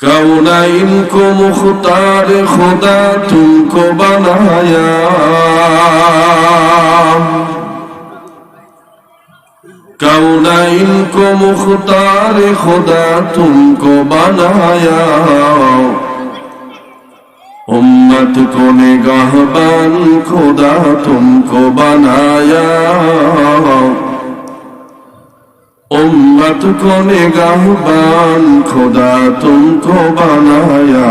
কৌনাইনকো মুখতার খোদা তুমকো বানায়াম কৌনাইনকো মুখতার খোদা তুমকো বানায়াম উম্মত কো নিগাহবান খোদা তুমকো বানায়াম উম্মত কোনে গাহবান খোদা তুমকো বানায়া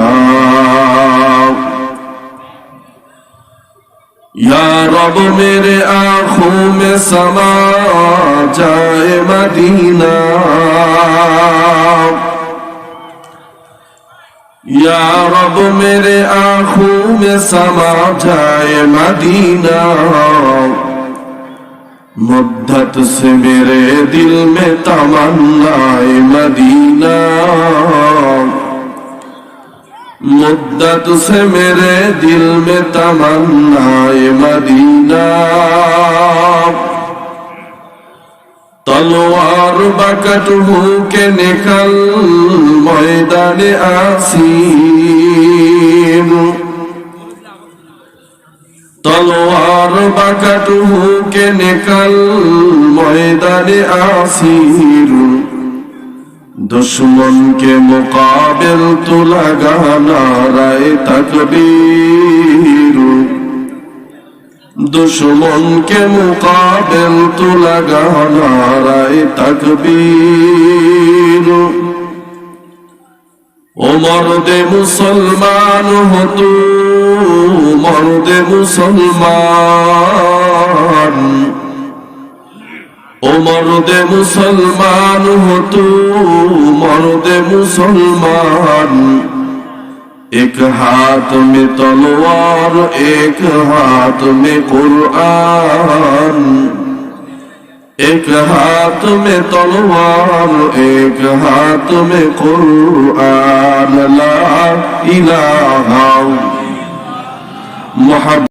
یا رب میرے آنکھوں میں سما جائے مدینہ یا رب میرے آنکھوں میں سما جائے مدینہ مدت سے میرے دل میں تمنائے مدینہ مدت سے میرے دل میں تمنائے مدینہ তলোয়ার বাকাট হুকে নেকাল ময়দানে আসি বাবাকাতুহু কে নেকাল ময়দানে আসির। দুশ্মনকে মোকাবেল তো লাগা নারায় তকবীর। দুশ্মনকে মোকাবেল তো লাগা নারায় ওমর দে মুসলমান হতো। দে মুসলমান ও মরদে মুসলমান হতো মরদে মুসলমান ایک ہاتھ میں تلوار ایک ہاتھ میں قرآن ایک ہاتھ میں تلوار ایک ہاتھ میں قرآن لا الہ মহা